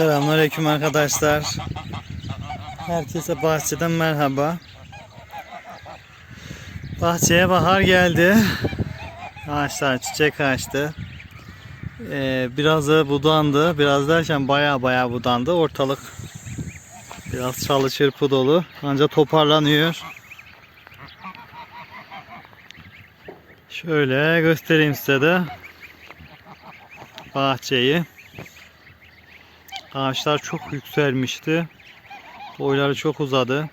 Selamünaleyküm arkadaşlar. Herkese bahçeden merhaba. Bahçeye bahar geldi. Ağaçlar çiçek açtı. Ee, biraz da budandı. Biraz derken baya baya budandı. Ortalık biraz çalı çırpı dolu. Ancak toparlanıyor. Şöyle göstereyim size de bahçeyi. Ağaçlar çok yükselmişti. Boyları çok uzadı.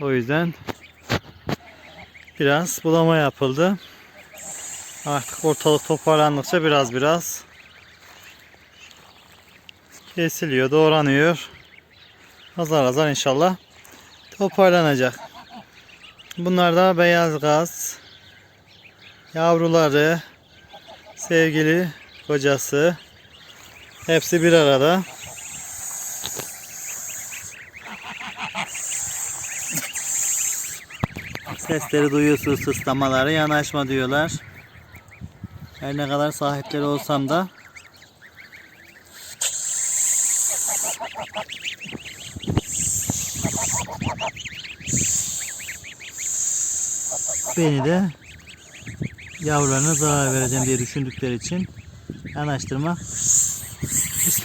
O yüzden biraz bulama yapıldı. Artık ortalık toparlandıkça biraz biraz kesiliyor, doğranıyor. Azar azar inşallah toparlanacak. Bunlar da beyaz gaz. Yavruları, sevgili kocası, Hepsi bir arada. Sesleri duyuyorsunuz sıslamaları yanaşma diyorlar. Her ne kadar sahipleri olsam da beni de yavrularına zarar vereceğim diye düşündükleri için yanaştırmak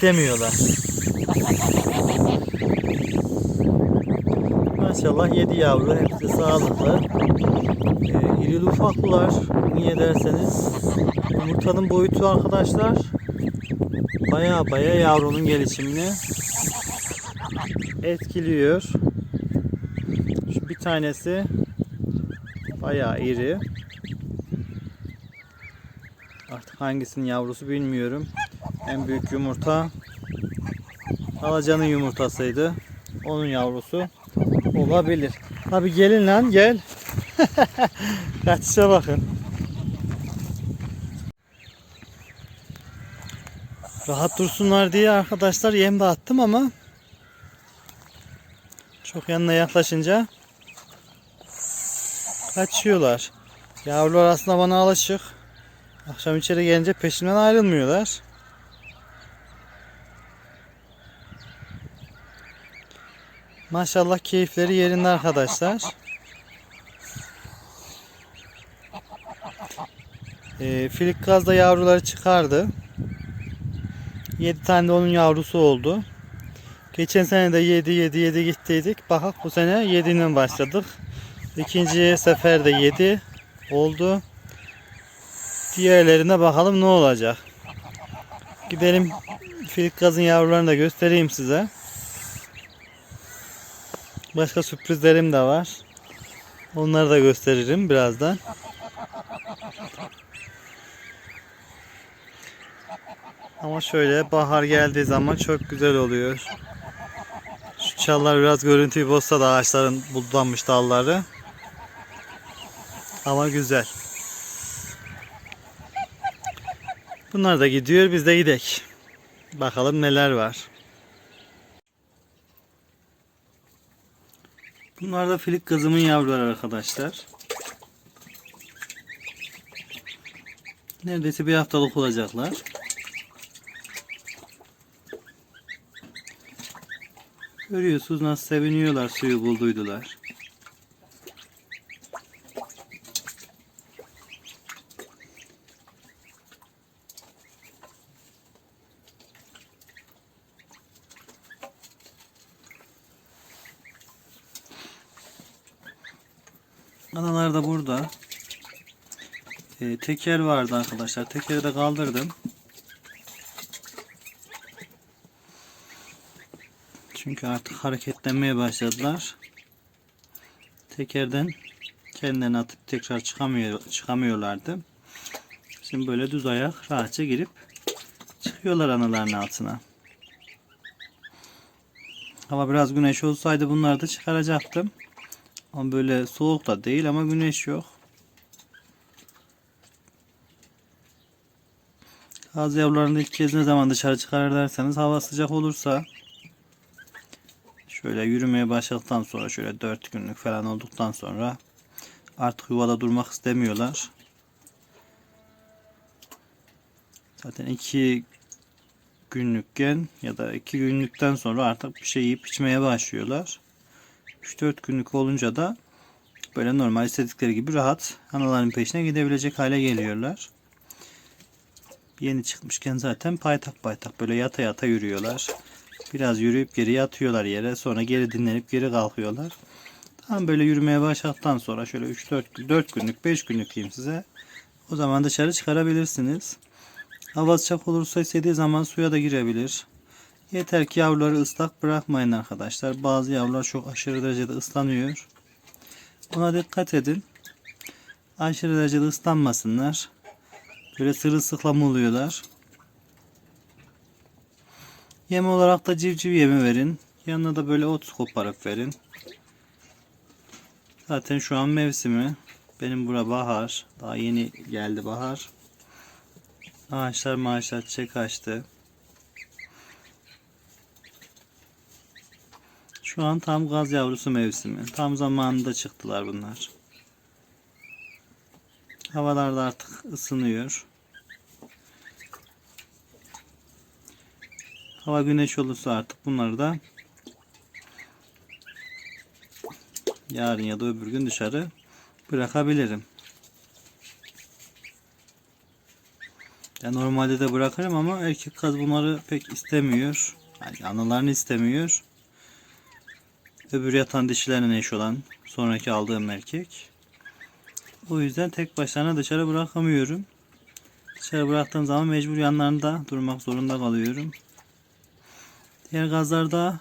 istemiyorlar. Maşallah 7 yavru hepsi sağlıklı. Ee, irili ufaklılar niye derseniz yumurtanın boyutu arkadaşlar baya baya yavrunun gelişimini etkiliyor. Şu bir tanesi baya iri. Artık hangisinin yavrusu bilmiyorum. En büyük yumurta Alacanın yumurtasıydı. Onun yavrusu olabilir. Abi gelin lan gel. Kaçışa bakın. Rahat dursunlar diye arkadaşlar yem de attım ama çok yanına yaklaşınca kaçıyorlar. Yavrular aslında bana alışık. Akşam içeri gelince peşimden ayrılmıyorlar. Maşallah keyifleri yerinde arkadaşlar. Ee, filik gazda yavruları çıkardı. 7 tane de onun yavrusu oldu. Geçen sene de 7 7 7 gittiydik. Bakak bu sene 7'nin başladık. İkinci sefer de 7 oldu. Diğerlerine bakalım ne olacak. Gidelim filik gazın yavrularını da göstereyim size. Başka sürprizlerim de var. Onları da gösteririm birazdan. Ama şöyle bahar geldiği zaman çok güzel oluyor. Şu çallar biraz görüntüyü bozsa da ağaçların budanmış dalları. Ama güzel. Bunlar da gidiyor biz de gidek. Bakalım neler var. Bunlar da filik kızımın yavruları arkadaşlar. Neredeyse bir haftalık olacaklar. Görüyorsunuz nasıl seviniyorlar suyu bulduydular. Analar da burada. Ee, teker vardı arkadaşlar. Tekeri de kaldırdım. Çünkü artık hareketlenmeye başladılar. Tekerden kendilerini atıp tekrar çıkamıyor, çıkamıyorlardı. Şimdi böyle düz ayak rahatça girip çıkıyorlar analarının altına. Hava biraz güneş olsaydı bunları da çıkaracaktım. Ama böyle soğuk da değil ama güneş yok. Az yavrularını ilk kez ne zaman dışarı çıkarır derseniz hava sıcak olursa şöyle yürümeye başladıktan sonra şöyle 4 günlük falan olduktan sonra artık yuvada durmak istemiyorlar. Zaten iki günlükken ya da 2 günlükten sonra artık bir şey yiyip içmeye başlıyorlar. 3-4 günlük olunca da böyle normal istedikleri gibi rahat anaların peşine gidebilecek hale geliyorlar. Yeni çıkmışken zaten paytak paytak böyle yata yata yürüyorlar. Biraz yürüyüp geri yatıyorlar yere. Sonra geri dinlenip geri kalkıyorlar. Tam böyle yürümeye başladıktan sonra şöyle 3-4 4 günlük 5 günlük diyeyim size. O zaman dışarı çıkarabilirsiniz. Hava sıcak olursa istediği zaman suya da girebilir. Yeter ki yavruları ıslak bırakmayın arkadaşlar. Bazı yavrular çok aşırı derecede ıslanıyor. Buna dikkat edin. Aşırı derecede ıslanmasınlar. Böyle sırılsıklam oluyorlar. Yem olarak da civciv yemi verin. Yanına da böyle ot koparıp verin. Zaten şu an mevsimi. Benim bura bahar. Daha yeni geldi bahar. Ağaçlar maaşlar çiçek açtı. Şu an tam gaz yavrusu mevsimi. Tam zamanında çıktılar bunlar. Havalar da artık ısınıyor. Hava güneş olursa artık bunları da yarın ya da öbür gün dışarı bırakabilirim. Ya normalde de bırakırım ama erkek kaz bunları pek istemiyor. Yani analarını istemiyor. Öbür yatan dişilerine eş olan sonraki aldığım erkek. O yüzden tek başlarına dışarı bırakamıyorum. Dışarı bıraktığım zaman mecbur yanlarında durmak zorunda kalıyorum. Diğer gazlarda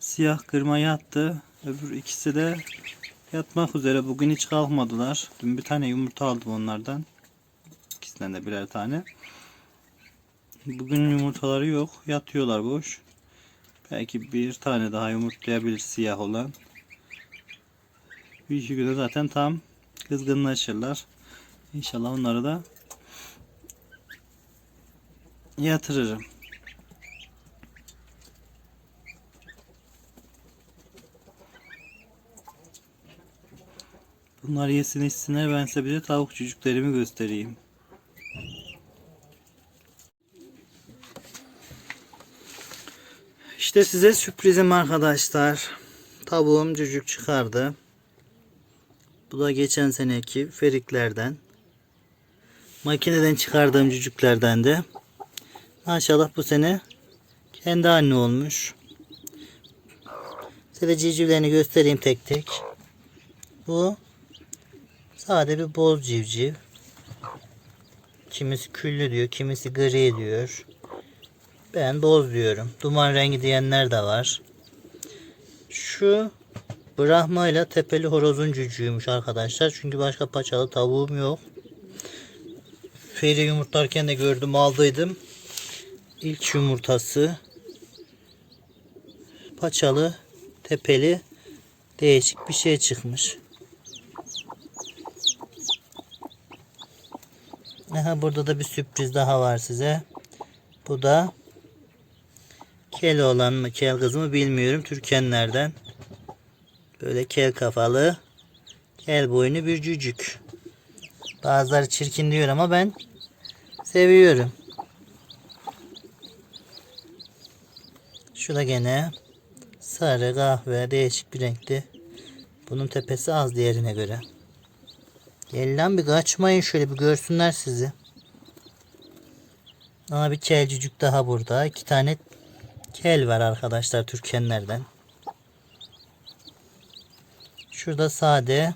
siyah kırma yattı. Öbür ikisi de yatmak üzere. Bugün hiç kalkmadılar. Dün bir tane yumurta aldım onlardan. İkisinden de birer tane. Bugün yumurtaları yok. Yatıyorlar boş. Belki bir tane daha yumurtlayabilir siyah olan. Bir iki güne zaten tam kızgınlaşırlar. İnşallah onları da yatırırım. Bunlar yesin içsinler ben size bir de tavuk çocuklarımı göstereyim. İşte size sürprizim arkadaşlar. Tavuğum cücük çıkardı. Bu da geçen seneki feriklerden. Makineden çıkardığım cücüklerden de. Maşallah bu sene kendi anne olmuş. Size civcivlerini göstereyim tek tek. Bu sade bir boz civciv. Kimisi küllü diyor, kimisi gri diyor. Ben boz diyorum. Duman rengi diyenler de var. Şu Brahma ile tepeli horozun cücüğüymüş arkadaşlar. Çünkü başka paçalı tavuğum yok. Feri yumurtlarken de gördüm aldıydım. İlk yumurtası paçalı tepeli değişik bir şey çıkmış. Aha, burada da bir sürpriz daha var size. Bu da kel olan mı kel kız mı bilmiyorum. Türkenlerden. Böyle kel kafalı kel boynu bir cücük. Bazıları çirkin diyor ama ben seviyorum. Şu da gene sarı kahve değişik bir renkli. Bunun tepesi az diğerine göre. Gel lan bir kaçmayın şöyle bir görsünler sizi. Aa bir kelcücük daha burada. İki tane kel var arkadaşlar Türkenlerden. Şurada sade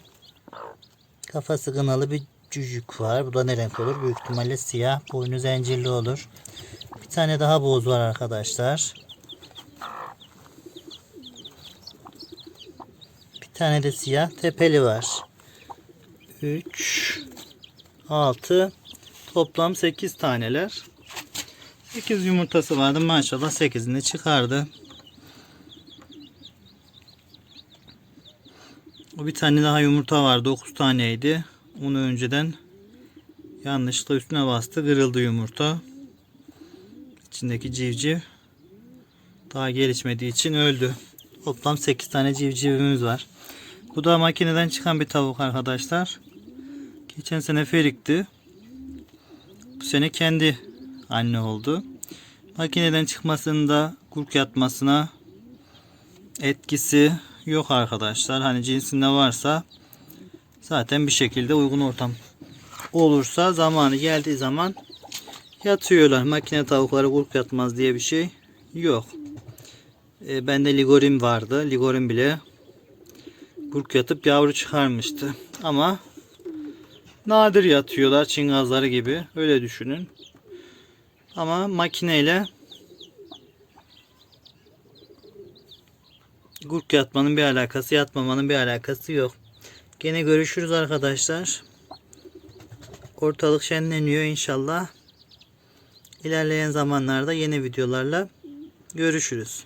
kafası kınalı bir cücük var. Bu da ne renk olur? Büyük ihtimalle siyah. Boynu zincirli olur. Bir tane daha boz var arkadaşlar. Bir tane de siyah tepeli var. 3 6 toplam 8 taneler. 8 yumurtası vardı maşallah 8'ini çıkardı. O bir tane daha yumurta vardı 9 taneydi. Onu önceden yanlışlıkla üstüne bastı kırıldı yumurta. İçindeki civciv daha gelişmediği için öldü. Toplam 8 tane civcivimiz var. Bu da makineden çıkan bir tavuk arkadaşlar. Geçen sene ferikti. Bu sene kendi anne oldu. Makineden çıkmasında kurk yatmasına etkisi yok arkadaşlar. Hani cinsinde varsa zaten bir şekilde uygun ortam olursa zamanı geldiği zaman yatıyorlar. Makine tavukları kurk yatmaz diye bir şey yok. E, bende ligorim vardı. Ligorim bile kurk yatıp yavru çıkarmıştı. Ama nadir yatıyorlar çingazları gibi. Öyle düşünün. Ama makineyle kurk yatmanın bir alakası, yatmamanın bir alakası yok. Gene görüşürüz arkadaşlar. Ortalık şenleniyor inşallah. İlerleyen zamanlarda yeni videolarla görüşürüz.